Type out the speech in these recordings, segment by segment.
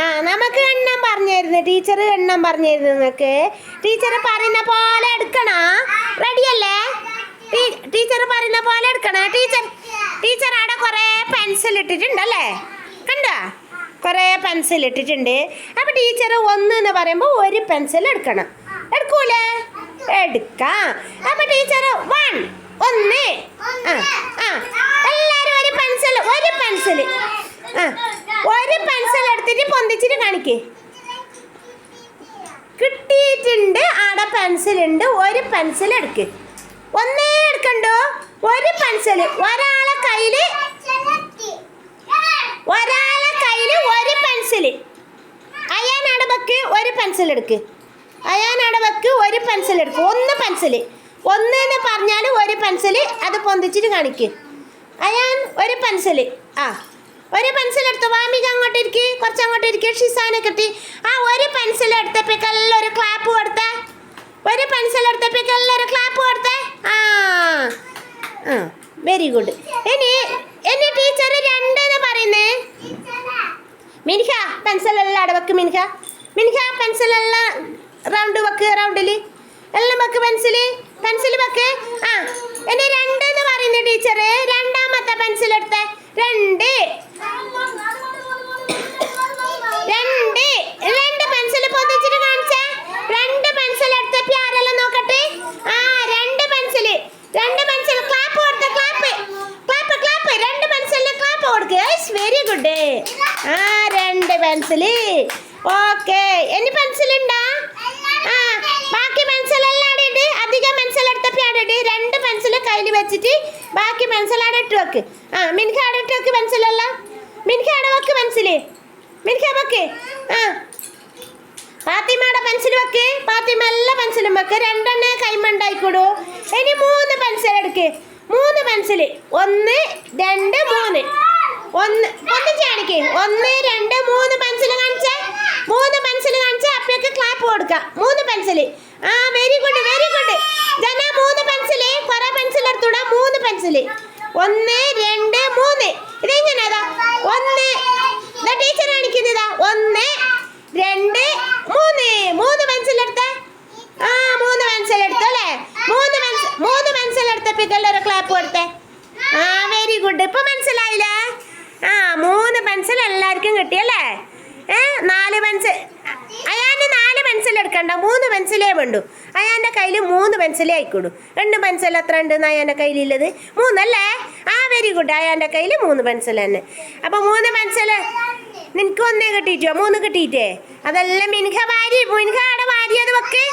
ആ നമുക്ക് എണ്ണം പറഞ്ഞിരുന്നു ടീച്ചർ എണ്ണം പറഞ്ഞിരുന്നു നിങ്ങൾക്ക് ടീച്ചർ പറയുന്ന പോലെ എടുക്കണോ. റെഡിയല്ലേ ടീച്ചർ പറയുന്ന പോലെ എടുക്കണേ. ടീച്ചർ ടീച്ചർ അവിടെ കുറേ പെൻസിൽ ഇട്ടിട്ടുണ്ട് അല്ലേ? കണ്ടോ? കുറേ പെൻസിൽ ഇട്ടിട്ടുണ്ട്. അപ്പൊ ടീച്ചർ ഒന്ന് എന്ന് പറയുമ്പോൾ ഒരു പെൻസിൽ എടുക്കണം. എടുക്കൂലേ? എടുക്കാം. അപ്പൊ ടീച്ചർ വൺ ഒന്ന്. ആ ആ എല്ലാരും ഒരു പെൻസിൽ ഒരു പെൻസിൽ ആ ഒരു പെൻസിൽ എടുത്തിട്ട് പൊന്തിച്ചിട്ട് കാണിക്കേ കിട്ടിയിട്ടുണ്ട്. ആടെ പെൻസിലുണ്ട്. ഒരു പെൻസിൽ എടുക്ക്. ഒന്നേ എടുക്കണ്ടോ? ഒരു പെൻസിൽ. ഒരാളെ കയ്യിൽ ഒരാളെ കയ്യിൽ ഒരു പെൻസിൽ. അയാൻ അടവക്ക് ഒരു പെൻസിൽ എടുക്ക്. അയാൻ അടവക്ക് ഒരു പെൻസിൽ എടുക്ക്. ഒന്ന് പെൻസിൽ. ഒന്ന് എന്ന് പറഞ്ഞാൽ ഒരു പെൻസിൽ അത് പൊന്തിച്ചിട്ട് കാണിക്ക്. അയാൻ ഒരു പെൻസിൽ. ആ. ഒരു പെൻസിൽ എടുത്തു വാമിക അങ്ങോട്ട് ഇരിക്കി. കുറച്ച് അങ്ങോട്ട് ഇരിക്കി. ഷിസാനെ കിട്ടി ആ ഒരു പെൻസിൽ എടുത്തപ്പോഴേക്കെല്ലാം ഒരു ക്ലാപ്പ് കൊടുത്തേ. ഒരു പെൻസിൽ എടുത്തപ്പോഴേക്കെല്ലാം ഒരു ക്ലാപ്പ് കൊടുത്തേ. ആ. വെരി ഗുഡ് ഇനി ഇനി ടീച്ചർ രണ്ട് എന്ന് പറയുന്നേ അവിടെ വെക്ക് മിനിഹ. മിനിഹ പെൻസിൽ എല്ലാം റൗണ്ട് വെക്ക് റൗണ്ടിൽ എല്ലാം വെക്ക് പെൻസിൽ പെൻസിൽ വെക്ക്. ആ ഇനി രണ്ട് എന്ന് പറയുന്നേ ടീച്ചറ് രണ്ടാമത്തെ പെൻസിൽ എടുത്തേ. രണ്ട് രണ്ട് പെൻസിൽ പൊതിച്ചിട്ട് കാണിച്ചേ രണ്ട് പെൻസിൽ എടുത്തപ്പോ ആരെല്ലാം നോക്കട്ടെ ആ രണ്ട് പെൻസിൽ രണ്ട് പെൻസിൽ ക്ലാപ്പ് കൊടുത്ത ക്ലാപ്പ് ക്ലാപ്പ് ക്ലാപ്പ് രണ്ട് പെൻസിലിന് ക്ലാപ്പ് വെരി ഗുഡ് ആ രണ്ട് പെൻസിൽ ഓക്കെ എനി പെൻസിൽ ഉണ്ടാ ആ ബാക്കി പെൻസിൽ എല്ലാം ഇട്. അധികം പെൻസിൽ എടുത്തപ്പോൾ അവിടെ രണ്ട് പെൻസിൽ കയ്യിൽ വെച്ചിട്ട് ബാക്കി പെൻസിൽ അവിടെ ഇട്ട് വെക്ക്. ആ മിനിക്ക് അവിടെ ഇട്ട് വെക്ക് പെൻസിലെല്ലാം മിനിക്ക് അവിടെ വെക്ക് പെൻസിൽ മിനിക്ക് വെക്ക്. ആ. പാത്തിമയുടെ പെൻസിൽ വെക്ക്. പാത്തിമ എല്ലാ പെൻസിലും വെക്ക്. രണ്ടെണ്ണേ കൈമണ്ടായിക്കൂടൂ ഇനി മൂന്ന് പെൻസിൽ എടുക്ക്. മൂന്ന് പെൻസിൽ ഒന്ന് രണ്ട് മൂന്ന്. ഒന്ന് ഒന്ന് കാണിക്കേ ഒന്ന് രണ്ട് മൂന്ന് പെൻസിൽ കാണിച്ചേ. മൂന്ന് പെൻസിൽ കാണിച്ചേ. അപ്പയൊക്കെ ക്ലാപ്പ് കൊടുക്കാം. മൂന്ന് പെൻസിൽ ആ വെരി ഗുഡ് വെരി ഗുഡ് ജന മൂന്ന് പെൻസിൽ കുറെ പെൻസിൽ എടുത്തുവിടാം മൂന്ന് പെൻസിൽ ഒന്ന് രണ്ട് മൂന്ന്. ഇതെങ്ങനെയാ ഒന്ന്. ടീച്ചർ കാണിക്കുന്നതാ. ഒന്ന് രണ്ട് മൂന്ന്. മൂന്ന് പെൻസിൽ എടുത്തേ. ആ മൂന്ന് പെൻസിൽ എടുത്തു അല്ലേ? മൂന്ന് പെൻസിൽ മൂന്ന് പെൻസിൽ എടുത്തപ്പോഴേക്കല്ലേ ഒരു ക്ലാപ്പ് കൊടുത്തേ. ആ വെരി ഗുഡ് ഇപ്പൊ മനസ്സിലായില്ലേ? ആ മൂന്ന് പെൻസിൽ എല്ലാവർക്കും കിട്ടിയല്ലേ ഏ നാല് പെൻസിൽ അയാന്റെ നാല് പെൻസിൽ എടുക്കണ്ട മൂന്ന് പെൻസിലേ വേണ്ടു. അയാന്റെ കയ്യിൽ മൂന്ന് പെൻസിലേ ആയിക്കോളൂ രണ്ട് പെൻസിൽ എത്ര ഉണ്ട് അയാന്റെ കയ്യിലുള്ളത്? മൂന്നല്ലേ? ആ വെരി ഗുഡ് അയാന്റെ കയ്യിൽ മൂന്ന് പെൻസിൽ തന്നെ. അപ്പോൾ മൂന്ന് പെൻസിൽ നിനക്ക് ഒന്നേ കിട്ടിയിട്ടോ മൂന്ന് കിട്ടിയിട്ടേ? അതെല്ലാം മിൻഹ വാരി അവിടെ വാരിയത് വെക്ക്.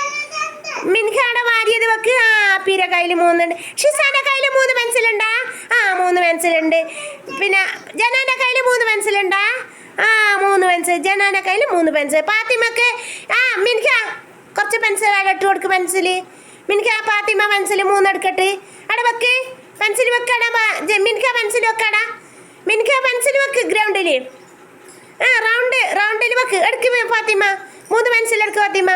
അവിടെ വാരിയത് വെക്ക്. ആ പിര കയ്യിൽ മൂന്നുണ്ട്. ഷിസാന്റെ കയ്യിൽ മൂന്ന് പെൻസിൽ ഉണ്ടാ ആ മൂന്ന് പെൻസിൽ ഉണ്ട് പിന്നെ ജനാന്റെ കയ്യിൽ മൂന്ന് പെൻസിൽ ഉണ്ടാ ആ മൂന്ന് പെൻസിൽ. ജനാന്റെ കയ്യിൽ മൂന്ന് പെൻസിൽ. പാത്തിമക്ക് ആ മിൻഹ കുറച്ച് പെൻസിൽ ഇട്ട് കൊടുക്ക് പെൻസിൽ മിൻഹ പാത്തിമ പെൻസിൽ മൂന്ന് എടുക്കട്ടെ. അവിടെ വെക്ക്. പെൻസിൽ വെക്കടാ മിനിക്ക പെൻസിൽ വെക്കടാ മിനിക്ക പെൻസിൽ വെക്ക് ഗ്രൗണ്ടിൽ ആ റൗണ്ട് റൗണ്ടിൽ വെക്ക്. എടുക്ക് ഫാത്തിമ മൂന്ന് പെൻസിൽ എടുക്ക് ഫാത്തിമ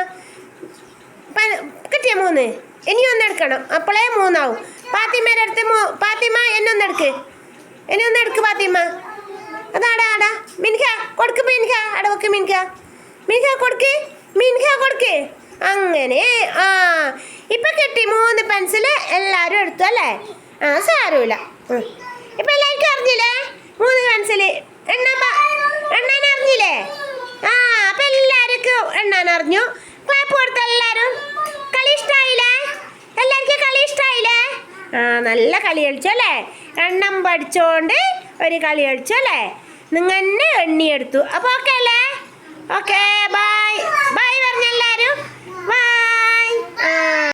കിട്ടിയ മൂന്ന്? ഇനി ഒന്നെടുക്കണം അപ്പോളേ മൂന്നാവും. ഫാത്തിമയുടെ അടുത്ത് പാത്തിമ്മ എന്നെ ഒന്ന് എടുക്ക്. ഇനി ഒന്ന് എടുക്ക് ഫാത്തിമ. അതാടാ ആടാ. മിൻഖ കൊടുക്ക് മിൻഖ അട വെക്ക് മിൻഖ മിൻഖ കൊടുക്ക്. മിൻഖ കൊടുക്ക്. അങ്ങനെ ആ. ഇപ്പൊ കിട്ടി മൂന്ന് പെൻസിൽ എല്ലാരും എടുത്തു അല്ലേ? ആ സാരമില്ല. ഇപ്പൊ എല്ലാവർക്കും അറിഞ്ഞില്ലേ മൂന്ന് പെൻസിൽ എണ്ണാൻ പ- എണ്ണാൻ അറിഞ്ഞില്ലേ ആ അപ്പൊ എല്ലാവർക്കും എണ്ണാൻ അറിഞ്ഞു ക്ലാപ്പ് കൊടുത്ത എല്ലാരും കളി ഇഷ്ടായില്ലേ എല്ലാവർക്കും കളി ഇഷ്ടായില്ലേ ആ നല്ല കളി കളിച്ചു അല്ലേ? എണ്ണം പഠിച്ചോണ്ട് ഒരു കളി കളിച്ചു അല്ലേ? നിങ്ങൾ തന്നെ എണ്ണിയെടുത്തു. അപ്പൊ ഓക്കെ അല്ലേ? ഓക്കെ ബൈ ബൈ പറഞ്ഞ എല്ലാരും ബൈ